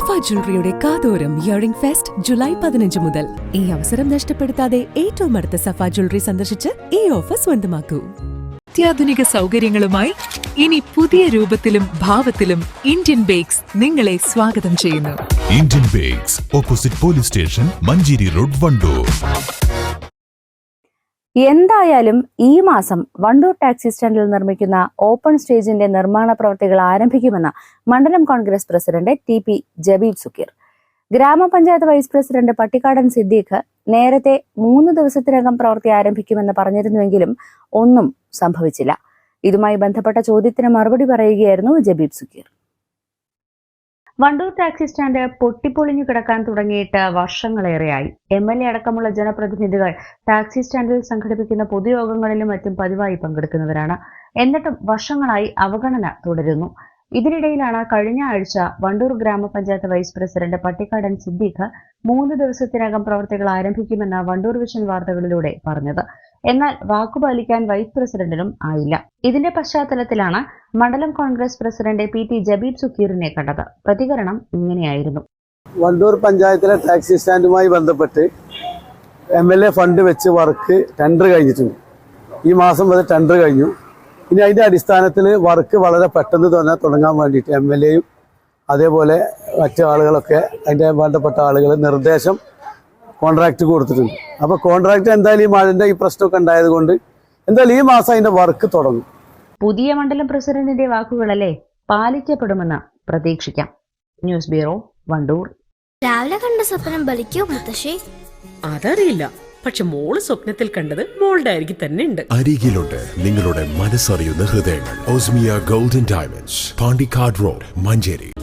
സഫ ജ്വല്ലറിയുടെ കാതോരം earring fest July പതിനഞ്ച് മുതൽ. ഈ അവസരം നഷ്ടപ്പെടുത്താതെ ഏറ്റവും അടുത്ത സഫ ജ്വല്ലറി സന്ദർശിച്ച് ഈ ഓഫർ സ്വന്തമാക്കൂ. അത്യാധുനിക സൗകര്യങ്ങളുമായി ഇനി പുതിയ രൂപത്തിലും ഭാവത്തിലും ഇന്ത്യൻ ബേക്സ് നിങ്ങളെ സ്വാഗതം ചെയ്യുന്നു. Indian bakes opposite police station Manjeri road Wandoor എന്തായാലും ഈ മാസം വണ്ടൂർ ടാക്സി സ്റ്റാൻഡിൽ നിർമ്മിക്കുന്ന ഓപ്പൺ സ്റ്റേജിന്റെ നിർമ്മാണ പ്രവർത്തികൾ ആരംഭിക്കുമെന്ന് മണ്ഡലം Congress president T P Jabeeb Sukkeer. ഗ്രാമപഞ്ചായത്ത് വൈസ് പ്രസിഡന്റ് പട്ടിക്കാടൻ സിദ്ദീഖ് നേരത്തെ മൂന്ന് ദിവസത്തിനകം പ്രവൃത്തി ആരംഭിക്കുമെന്ന് പറഞ്ഞിരുന്നുവെങ്കിലും ഒന്നും സംഭവിച്ചില്ല. ഇതുമായി ബന്ധപ്പെട്ട ചോദ്യത്തിന് മറുപടി പറയുകയായിരുന്നു ജബീബ് സുക്കീർ. വണ്ടൂർ ടാക്സി സ്റ്റാൻഡ് പൊട്ടിപ്പൊളിഞ്ഞു കിടക്കാൻ തുടങ്ങിയിട്ട് വർഷങ്ങളേറെയായി. എം എൽ എ അടക്കമുള്ള ജനപ്രതിനിധികൾ ടാക്സി സ്റ്റാൻഡിൽ സംഘടിപ്പിക്കുന്ന പൊതുയോഗങ്ങളിലും മറ്റും പതിവായി പങ്കെടുക്കുന്നവരാണ്. എന്നിട്ടും വർഷങ്ങളായി അവഗണന തുടരുന്നു. ഇതിനിടയിലാണ് കഴിഞ്ഞ ആഴ്ച വണ്ടൂർ ഗ്രാമപഞ്ചായത്ത് വൈസ് പ്രസിഡന്റ് പട്ടിക്കാടൻ സിദ്ദീഖ് മൂന്ന് ദിവസത്തിനകം പ്രവർത്തികൾ ആരംഭിക്കുമെന്ന് വണ്ടൂർ വിഷൻ വാർത്തകളിലൂടെ പറഞ്ഞത്. എന്നാൽ വാക്കുപാലിക്കാൻ വൈസ് പ്രസിഡന്റിനും ആയില്ല. ഇതിന്റെ പശ്ചാത്തലത്തിലാണ് മണ്ഡലം Congress president P T Jabeeb സുക്കീറിനെ കണ്ടത്. പ്രതികരണം ഇങ്ങനെയായിരുന്നു. വണ്ടൂർ പഞ്ചായത്തിലെ ടാക്സി സ്റ്റാൻഡുമായി ബന്ധപ്പെട്ട് എം എൽ എ ഫണ്ട് വെച്ച് വർക്ക് ടെൻഡർ കഴിഞ്ഞിട്ടുണ്ട്. ഈ മാസം വരെ ടെൻഡർ കഴിഞ്ഞു. ഇനി അതിന്റെ അടിസ്ഥാനത്തിൽ വർക്ക് വളരെ പെട്ടെന്ന് തന്നെ തുടങ്ങാൻ വേണ്ടിയിട്ട് എം എൽ എയും അതേപോലെ മറ്റു ആളുകളൊക്കെ അതിന്റെ ബന്ധപ്പെട്ട ആളുകൾ നിർദ്ദേശം കോൺട്രാക്റ്റ് കൊടുത്തിട്ടുണ്ട്. അപ്പോൾ കോൺട്രാക്റ്റ് എന്തായാലും ഈ മഴന്റെ ഈ പ്രശ്നമൊക്കെ ഉണ്ടായത് കൊണ്ട് എന്തായാലും ഈ മാസം അതിന്റെ വർക്ക് തുടങ്ങും. പുതിയ മണ്ഡലം പ്രസിഡന്റിന്റെ വാക്കുകളല്ലേ പാലിക്കപ്പെടുമെന്ന് പ്രതീക്ഷിക്കാം. News bureau Wandoor. രാവിലെ കണ്ട സ്വപ്നം ബലിക്കോ മുത്തശ്ശി? അതറിയില്ല. പക്ഷെ മോൾ സ്വപ്നത്തിൽ കണ്ടത് മോളുടെ അരികിൽ തന്നെ ഉണ്ട്. അരികിലുണ്ട് നിങ്ങളുടെ മനസ്സറിയുന്ന ഹൃദയങ്ങൾ. Osmia golden diamonds Pandikkad road Manjeri.